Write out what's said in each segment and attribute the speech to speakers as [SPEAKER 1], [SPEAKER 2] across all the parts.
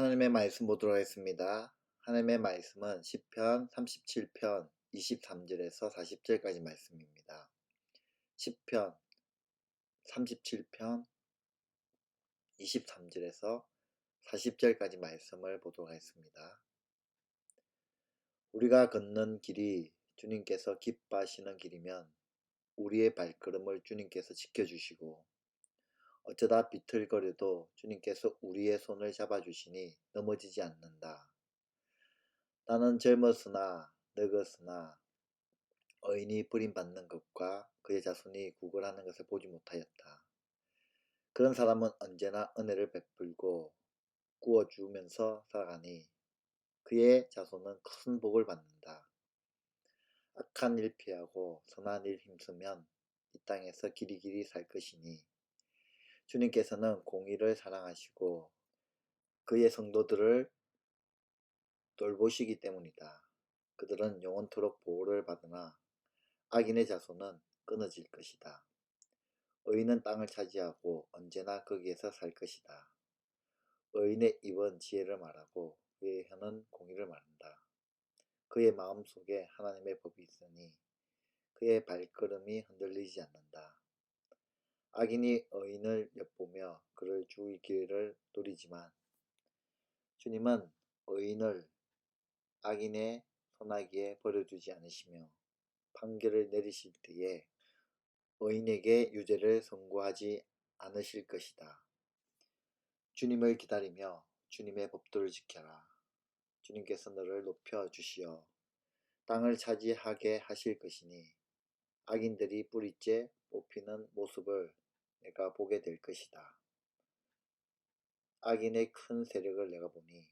[SPEAKER 1] 하나님의 말씀 보도록 하겠습니다. 하나님의 말씀은 시편 37편 23절에서 40절까지 말씀입니다. 시편 37편 23절에서 40절까지 말씀을 보도록 하겠습니다. 우리가 걷는 길이 주님께서 기뻐하시는 길이면 우리의 발걸음을 주님께서 지켜주시고 어쩌다 비틀거려도 주님께서 우리의 손을 잡아주시니 넘어지지 않는다. 나는 젊었으나 늙었으나 어인이 버림받는 것과 그의 자손이 구걸하는 것을 보지 못하였다. 그런 사람은 언제나 은혜를 베풀고 구워주면서 살아가니 그의 자손은 큰 복을 받는다. 악한 일 피하고 선한 일 힘쓰면 이 땅에서 길이길이 살 것이니 주님께서는 공의를 사랑하시고 그의 성도들을 돌보시기 때문이다. 그들은 영원토록 보호를 받으나 악인의 자손은 끊어질 것이다. 의인은 땅을 차지하고 언제나 거기에서 살 것이다. 의인의 입은 지혜를 말하고 그의 혀는 공의를 말한다. 그의 마음 속에 하나님의 법이 있으니 그의 발걸음이 흔들리지 않는다. 악인이 의인을 엿보며 그를 죽이기를 노리지만 주님은 의인을 악인의 손아귀에 버려두지 않으시며 판결을 내리실 때에 의인에게 유죄를 선고하지 않으실 것이다. 주님을 기다리며 주님의 법도를 지켜라. 주님께서 너를 높여 주시어 땅을 차지하게 하실 것이니 악인들이 뿌리째 뽑히는 모습을 내가 보게 될 것이다. 악인의 큰 세력을 내가 보니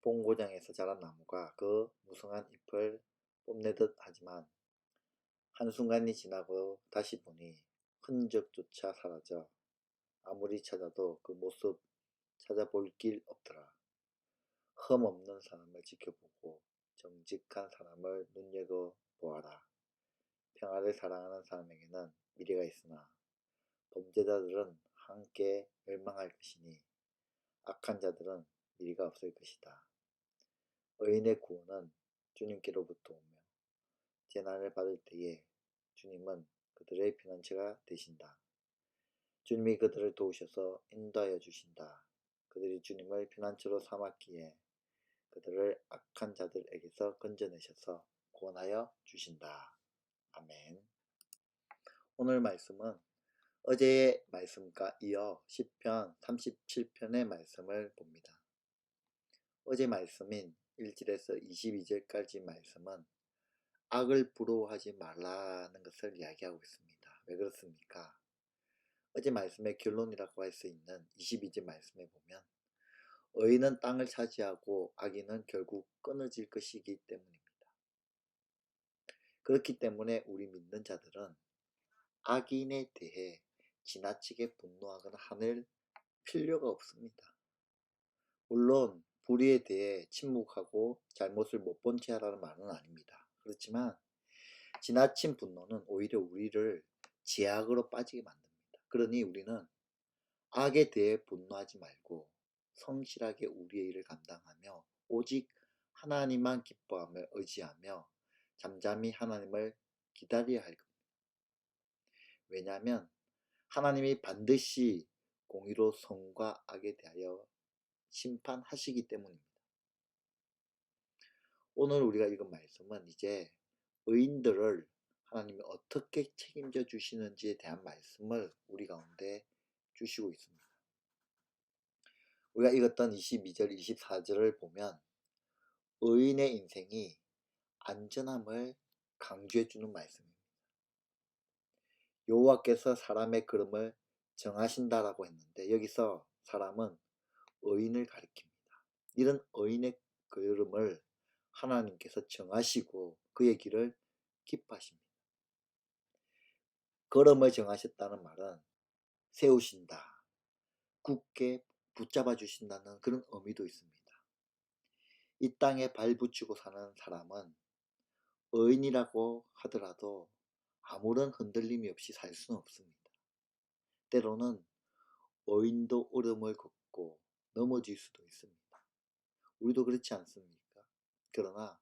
[SPEAKER 1] 본고장에서 자란 나무가 그 무성한 잎을 뽐내듯 하지만 한순간이 지나고 다시 보니 흔적조차 사라져 아무리 찾아도 그 모습 찾아볼 길 없더라. 흠 없는 사람을 지켜보고 정직한 사람을 눈여겨보아라. 평화를 사랑하는 사람에게는 미래가 있으나 범죄자들은 함께 멸망할 것이니 악한 자들은 미래가 없을 것이다. 의인의 구원은 주님께로부터 오며 재난을 받을 때에 주님은 그들의 피난처가 되신다. 주님이 그들을 도우셔서 인도하여 주신다. 그들이 주님을 피난처로 삼았기에 그들을 악한 자들에게서 건져내셔서 구원하여 주신다. 아멘. 오늘 말씀은 어제의 말씀과 이어 10편 37편의 말씀을 봅니다. 어제 말씀인 1절에서 22절까지 말씀은 악을 부러워하지 말라는 것을 이야기하고 있습니다. 왜 그렇습니까? 어제 말씀의 결론이라고 할 수 있는 22절 말씀에 보면 의인은 땅을 차지하고 악인은 결국 끊어질 것이기 때문입니다. 그렇기 때문에 우리 믿는 자들은 악인에 대해 지나치게 분노하거나 하늘 필요가 없습니다. 물론 불의에 대해 침묵하고 잘못을 못 본 채 하라는 말은 아닙니다. 그렇지만 지나친 분노는 오히려 우리를 제약으로 빠지게 만듭니다. 그러니 우리는 악에 대해 분노하지 말고 성실하게 우리의 일을 감당하며 오직 하나님만 기뻐하며 의지하며 잠잠히 하나님을 기다려야 할 겁니다. 왜냐하면 하나님이 반드시 공의로 성과 악에 대하여 심판하시기 때문입니다. 오늘 우리가 읽은 말씀은 이제 의인들을 하나님이 어떻게 책임져 주시는지에 대한 말씀을 우리 가운데 주시고 있습니다. 우리가 읽었던 22절, 24절을 보면 의인의 인생이 안전함을 강조해 주는 말씀입니다. 여호와께서 사람의 걸음을 정하신다라고 했는데 여기서 사람은 의인을 가리킵니다. 이런 의인의 걸음을 하나님께서 정하시고 그의 길을 기뻐하십니다. 걸음을 정하셨다는 말은 세우신다, 굳게 붙잡아 주신다는 그런 의미도 있습니다. 이 땅에 발붙이고 사는 사람은 의인이라고 하더라도 아무런 흔들림이 없이 살 수는 없습니다. 때로는 의인도 얼음을 걷고 넘어질 수도 있습니다. 우리도 그렇지 않습니까? 그러나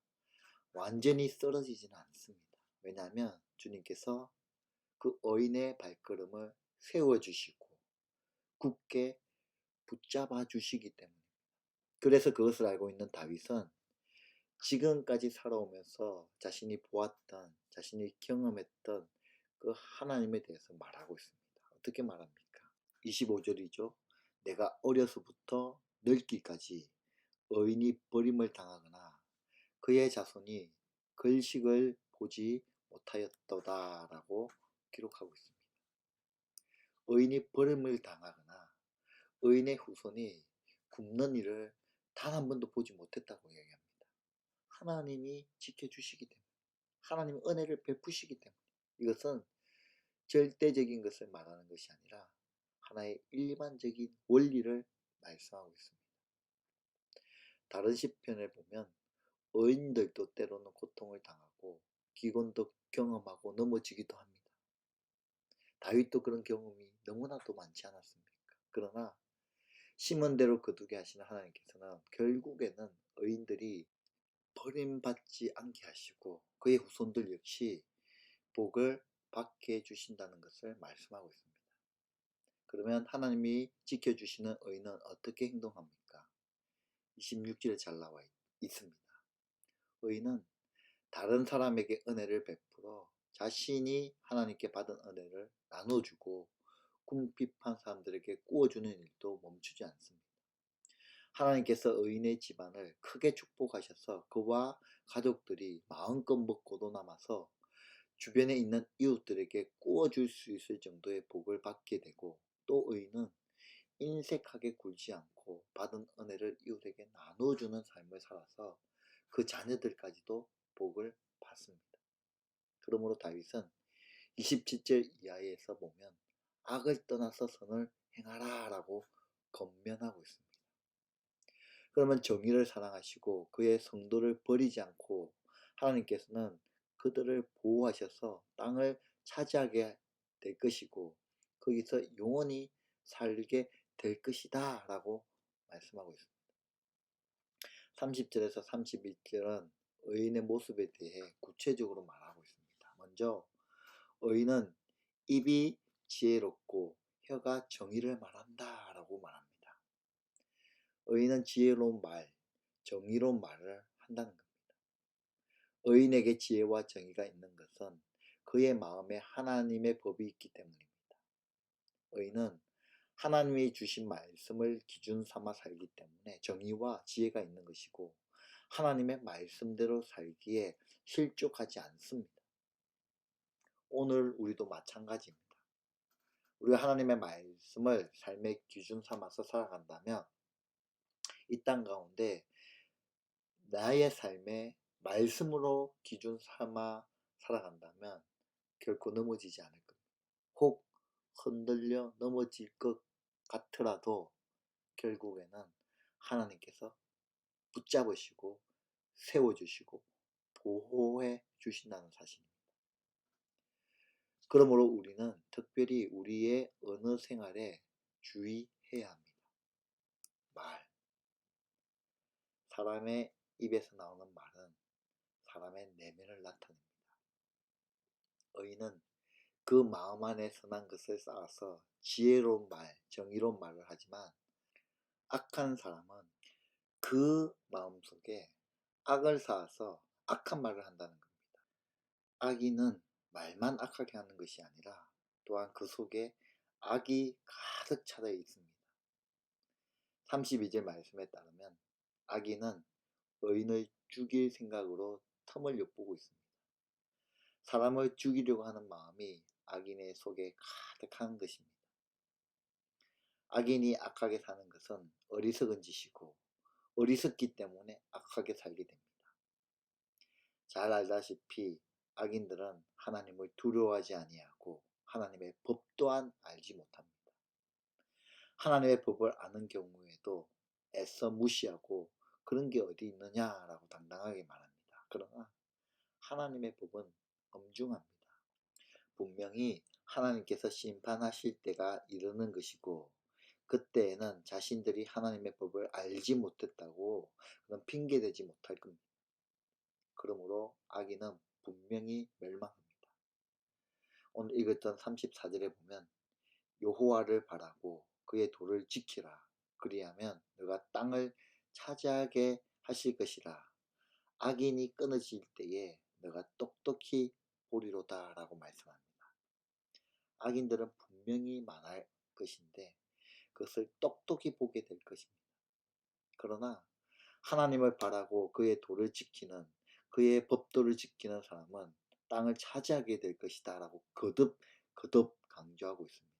[SPEAKER 1] 완전히 쓰러지지는 않습니다. 왜냐하면 주님께서 그 어인의 발걸음을 세워주시고 굳게 붙잡아 주시기 때문입니다. 그래서 그것을 알고 있는 다윗은 지금까지 살아오면서 자신이 보았던, 자신이 경험했던 그 하나님에 대해서 말하고 있습니다. 어떻게 말합니까? 25절이죠. 내가 어려서부터 늙기까지 어인이 버림을 당하거나 그의 자손이 글식을 보지 못하였도다라고 기록하고 있습니다. 의인이 버림을 당하거나 의인의 후손이 굶는 일을 단 한 번도 보지 못했다고 얘기합니다. 하나님이 지켜주시기 때문에 하나님의 은혜를 베푸시기 때문에 이것은 절대적인 것을 말하는 것이 아니라 하나의 일반적인 원리를 말씀하고 있습니다. 다른 시편을 보면 어인들도 때로는 고통을 당하고 기곤도 경험하고 넘어지기도 합니다. 다윗도 그런 경험이 너무나도 많지 않았습니까? 그러나 심은 대로 거두게 하시는 하나님께서는 결국에는 의인들이 버림받지 않게 하시고 그의 후손들 역시 복을 받게 해주신다는 것을 말씀하고 있습니다. 그러면 하나님이 지켜주시는 의인은 어떻게 행동합니까? 26절에 잘 나와 있습니다. 의인은 다른 사람에게 은혜를 베풀어 자신이 하나님께 받은 은혜를 나눠주고 궁핍한 사람들에게 구워주는 일도 멈추지 않습니다. 하나님께서 의인의 집안을 크게 축복하셔서 그와 가족들이 마음껏 먹고도 남아서 주변에 있는 이웃들에게 구워줄 수 있을 정도의 복을 받게 되고 또 의인은 인색하게 굴지 않고 받은 은혜를 이웃에게 나눠주는 삶을 살아서 그 자녀들까지도 복을 받습니다. 그러므로 다윗은 27절 이하에서 보면 악을 떠나서 선을 행하라 라고 건면하고 있습니다. 그러면 정의를 사랑하시고 그의 성도를 버리지 않고 하나님께서는 그들을 보호하셔서 땅을 차지하게 될 것이고 거기서 영원히 살게 될 것이다 라고 말씀하고 있습니다. 30절에서 31절은 의인의 모습에 대해 구체적으로 말하고 있습니다. 먼저 의인은 입이 지혜롭고 혀가 정의를 말한다 라고 말합니다. 의인은 지혜로운 말, 정의로운 말을 한다는 겁니다. 의인에게 지혜와 정의가 있는 것은 그의 마음에 하나님의 법이 있기 때문입니다. 의인은 하나님이 주신 말씀을 기준 삼아 살기 때문에 정의와 지혜가 있는 것이고 하나님의 말씀대로 살기에 실족하지 않습니다. 오늘 우리도 마찬가지입니다. 우리가 하나님의 말씀을 삶의 기준 삼아서 살아간다면 이 땅 가운데 나의 삶에 말씀으로 기준 삼아 살아간다면 결코 넘어지지 않을 겁니다. 혹 흔들려 넘어질 것 같더라도 결국에는 하나님께서 붙잡으시고 세워주시고 보호해 주신다는 사실입니다. 그러므로 우리는 특별히 우리의 언어 생활에 주의해야 합니다. 말. 사람의 입에서 나오는 말은 사람의 내면을 나타냅니다. 의인은 그 마음 안에 선한 것을 쌓아서 지혜로운 말, 정의로운 말을 하지만 악한 사람은 그 마음 속에 악을 쌓아서 악한 말을 한다는 겁니다. 악인은 말만 악하게 하는 것이 아니라 또한 그 속에 악이 가득 차져 있습니다. 32절 말씀에 따르면 악인은 의인을 죽일 생각으로 틈을 엿보고 있습니다. 사람을 죽이려고 하는 마음이 악인의 속에 가득한 것입니다. 악인이 악하게 사는 것은 어리석은 짓이고 어리석기 때문에 악하게 살게 됩니다. 잘 알다시피 악인들은 하나님을 두려워하지 아니하고 하나님의 법 또한 알지 못합니다. 하나님의 법을 아는 경우에도 애써 무시하고 그런 게 어디 있느냐라고 당당하게 말합니다. 그러나 하나님의 법은 엄중합니다. 분명히 하나님께서 심판하실 때가 이르는 것이고 그때에는 자신들이 하나님의 법을 알지 못했다고 그런 핑계대지 못할 겁니다. 그러므로 악인은 분명히 멸망합니다. 오늘 읽었던 34절에 보면 여호와를 바라고 그의 도를 지키라. 그리하면 너가 땅을 차지하게 하실 것이라. 악인이 끊어질 때에 너가 똑똑히 보리로다 라고 말씀합니다. 악인들은 분명히 많을 것인데 그것을 똑똑히 보게 될 것입니다. 그러나 하나님을 바라고 그의 도를 지키는 그의 법도를 지키는 사람은 땅을 차지하게 될 것이다 라고 거듭 거듭 강조하고 있습니다.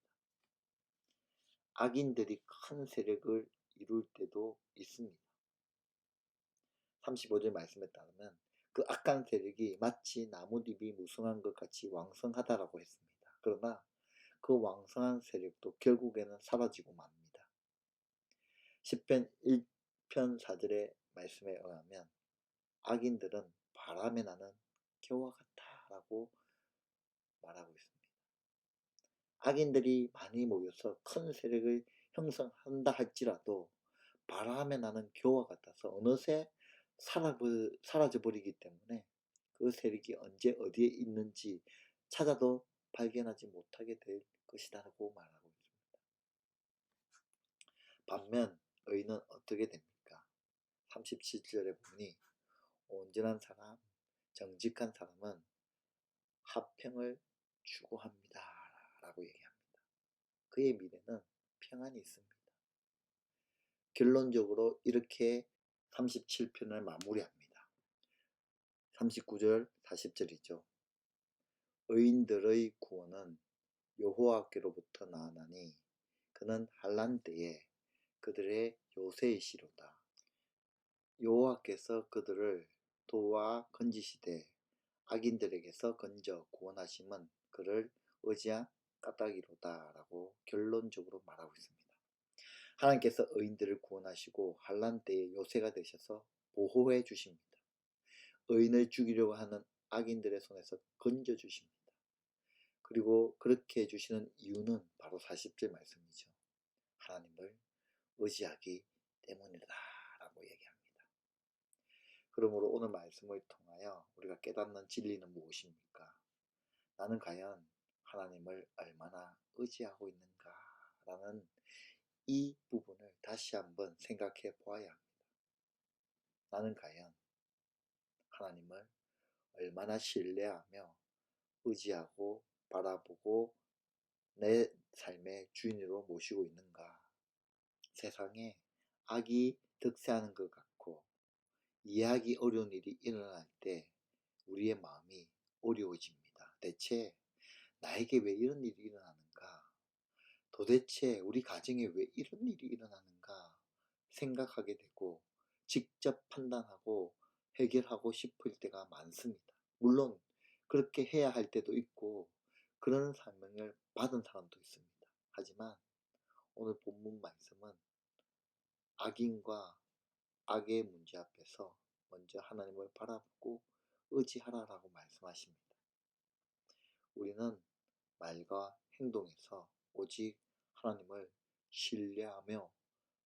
[SPEAKER 1] 악인들이 큰 세력을 이룰 때도 있습니다. 35절 말씀에 따르면 그 악한 세력이 마치 나뭇잎이 무성한 것 같이 왕성하다라고 했습니다. 그러나 그 왕성한 세력도 결국에는 사라지고 맙니다. 10편 1편 4절의 말씀에 의하면 악인들은 바람에 나는 겨와 같다라고 말하고 있습니다. 악인들이 많이 모여서 큰 세력을 형성한다 할지라도 바람에 나는 겨와 같아서 어느새 사라져 버리기 때문에 그 세력이 언제 어디에 있는지 찾아도 발견하지 못하게 될 것이다 라고 말하고 있습니다. 반면 의는 어떻게 됩니까? 37절에 보니 온전한 사람, 정직한 사람은 합평을 추구합니다. 라고 얘기합니다. 그의 미래는 평안이 있습니다. 결론적으로 이렇게 37편을 마무리합니다. 39절, 40절이죠. 의인들의 구원은 여호와께로부터 나아나니 그는 한란 때에 그들의 요새이시로다. 여호와께서 그들을 도와 건지시되 악인들에게서 건져 구원하심은 그를 의지한 까닭이로다라고 결론적으로 말하고 있습니다. 하나님께서 의인들을 구원하시고 한란 때에 요새가 되셔서 보호해 주십니다. 의인을 죽이려고 하는 악인들의 손에서 건져 주십니다. 그리고 그렇게 해주시는 이유는 바로 40절 말씀이죠. 하나님을 의지하기 때문이다 라고 얘기합니다. 그러므로 오늘 말씀을 통하여 우리가 깨닫는 진리는 무엇입니까? 나는 과연 하나님을 얼마나 의지하고 있는가 라는 이 부분을 다시 한번 생각해 보아야 합니다. 나는 과연 하나님을 얼마나 신뢰하며 의지하고 바라보고 내 삶의 주인으로 모시고 있는가. 세상에 악이 득세하는 것 같고 이해하기 어려운 일이 일어날 때 우리의 마음이 어려워집니다. 대체 나에게 왜 이런 일이 일어나는가? 도대체 우리 가정에 왜 이런 일이 일어나는가? 생각하게 되고 직접 판단하고 해결하고 싶을 때가 많습니다. 물론 그렇게 해야 할 때도 있고 그런 설명을 받은 사람도 있습니다. 하지만 오늘 본문 말씀은 악인과 악의 문제 앞에서 먼저 하나님을 바라보고 의지하라라고 말씀하십니다. 우리는 말과 행동에서 오직 하나님을 신뢰하며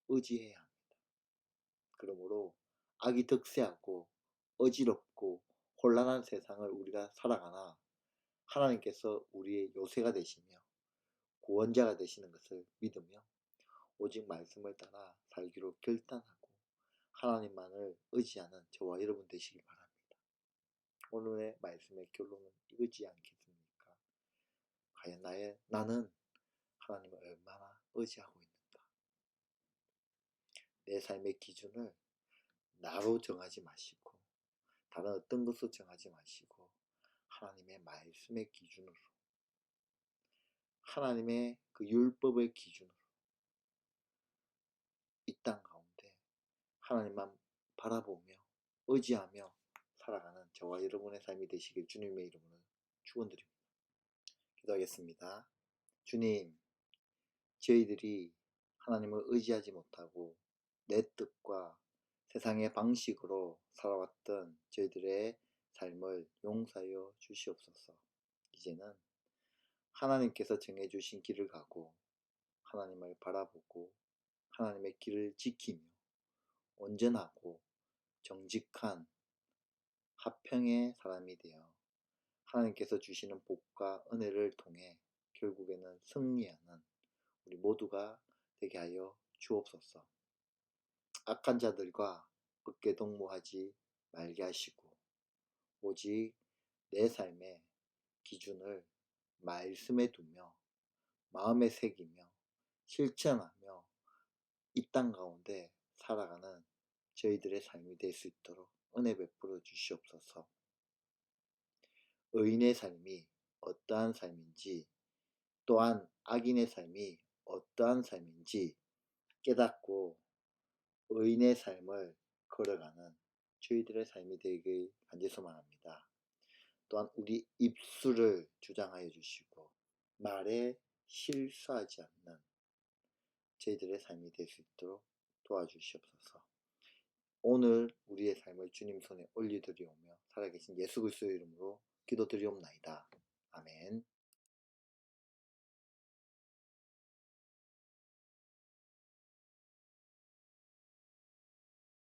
[SPEAKER 1] 의지해야 합니다. 그러므로 악이 득세하고 어지럽고 혼란한 세상을 우리가 살아가나 하나님께서 우리의 요새가 되시며 구원자가 되시는 것을 믿으며 오직 말씀을 따라 살기로 결단하고 하나님만을 의지하는 저와 여러분 되시길 바랍니다. 오늘의 말씀의 결론은 이거지 않겠습니까? 과연 나의 나는 하나님을 얼마나 의지하고 있는가? 내 삶의 기준을 나로 정하지 마시고 다른 어떤 것으로 정하지 마시고 하나님의 말씀의 기준으로 하나님의 그 율법의 기준으로 이 땅 가운데 하나님만 바라보며 의지하며 살아가는 저와 여러분의 삶이 되시길 주님의 이름으로 축원드립니다. 기도하겠습니다. 주님, 저희들이 하나님을 의지하지 못하고 내 뜻과 세상의 방식으로 살아왔던 저희들의 삶을 용서하여 주시옵소서. 이제는 하나님께서 정해주신 길을 가고 하나님을 바라보고 하나님의 길을 지키며 온전하고 정직한 화평의 사람이 되어 하나님께서 주시는 복과 은혜를 통해 결국에는 승리하는 우리 모두가 되게 하여 주옵소서. 악한 자들과 어깨 동무하지 말게 하시고 오직 내 삶의 기준을 말씀에 두며 마음에 새기며 실천하며 이 땅 가운데 살아가는 저희들의 삶이 될 수 있도록 은혜 베풀어 주시옵소서. 의인의 삶이 어떠한 삶인지 또한 악인의 삶이 어떠한 삶인지 깨닫고 의인의 삶을 걸어가는 저희들의 삶이 되길 간절히 소망합니다. 또한 우리 입술을 주장하여 주시고 말에 실수하지 않는 저희들의 삶이 될 수 있도록 도와주시옵소서. 오늘 우리의 삶을 주님 손에 올려드리오며 살아계신 예수 그리스도의 이름으로 기도드리옵나이다. 아멘.